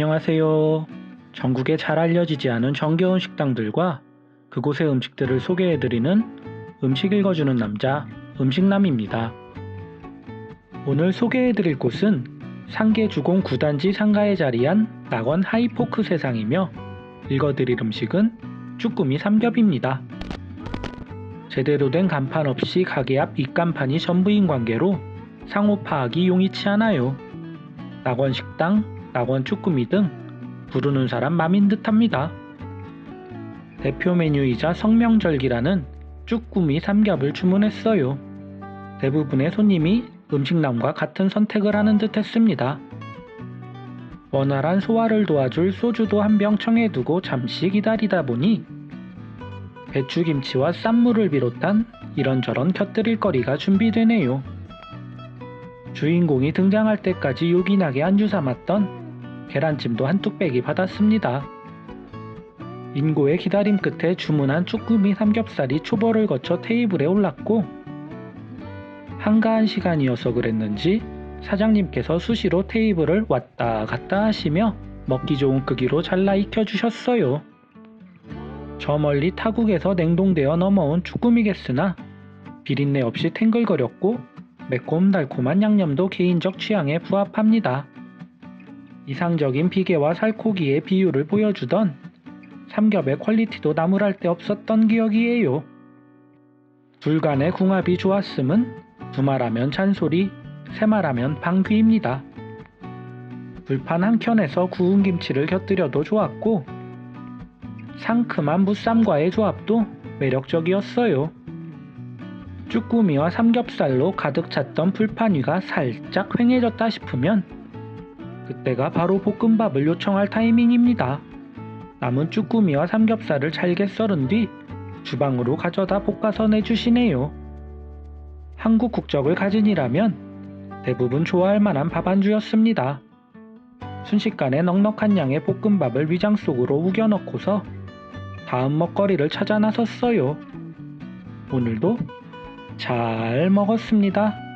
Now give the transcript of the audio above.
안녕하세요. 전국에 잘 알려지지 않은 정겨운 식당들과 그곳의 음식들을 소개해드리는 음식 읽어주는 남자 음식남입니다. 오늘 소개해드릴 곳은 상계주공 9단지 상가에 자리한 낙원 하이포크 세상이며 읽어드릴 음식은 쭈꾸미 삼겹입니다. 제대로 된 간판 없이 가게 앞 입간판이 전부인 관계로 상호 파악이 용이치 않아요. 낙원 식당, 낙원 쭈꾸미 등 부르는 사람 맘인 듯합니다. 대표 메뉴이자 성명절기라는 쭈꾸미 삼겹을 주문했어요. 대부분의 손님이 음식남과 같은 선택을 하는 듯 했습니다. 원활한 소화를 도와줄 소주도 한 병 청해두고 잠시 기다리다 보니 배추김치와 쌈무를 비롯한 이런저런 곁들일 거리가 준비되네요. 주인공이 등장할 때까지 요긴하게 안주 삼았던 계란찜도 한 뚝배기 받았습니다. 인고의 기다림 끝에 주문한 쭈꾸미 삼겹살이 초벌을 거쳐 테이블에 올랐고 한가한 시간이어서 그랬는지 사장님께서 수시로 테이블을 왔다 갔다 하시며 먹기 좋은 크기로 잘라 익혀주셨어요. 저 멀리 타국에서 냉동되어 넘어온 쭈꾸미겠으나 비린내 없이 탱글거렸고 매콤달콤한 양념도 개인적 취향에 부합합니다. 이상적인 비계와 살코기의 비율을 보여주던 삼겹의 퀄리티도 나무랄 데 없었던 기억이에요. 둘 간의 궁합이 좋았음은 두말하면 잔소리, 세말하면 방귀입니다. 불판 한 켠에서 구운 김치를 곁들여도 좋았고 상큼한 무쌈과의 조합도 매력적이었어요. 쭈꾸미와 삼겹살로 가득 찼던 불판 위가 살짝 휑해졌다 싶으면 그때가 바로 볶음밥을 요청할 타이밍입니다. 남은 쭈꾸미와 삼겹살을 잘게 썰은 뒤 주방으로 가져다 볶아서 내주시네요. 한국 국적을 가진이라면 대부분 좋아할 만한 밥 안주였습니다. 순식간에 넉넉한 양의 볶음밥을 위장 속으로 우겨 넣고서 다음 먹거리를 찾아 나섰어요. 오늘도 잘 먹었습니다.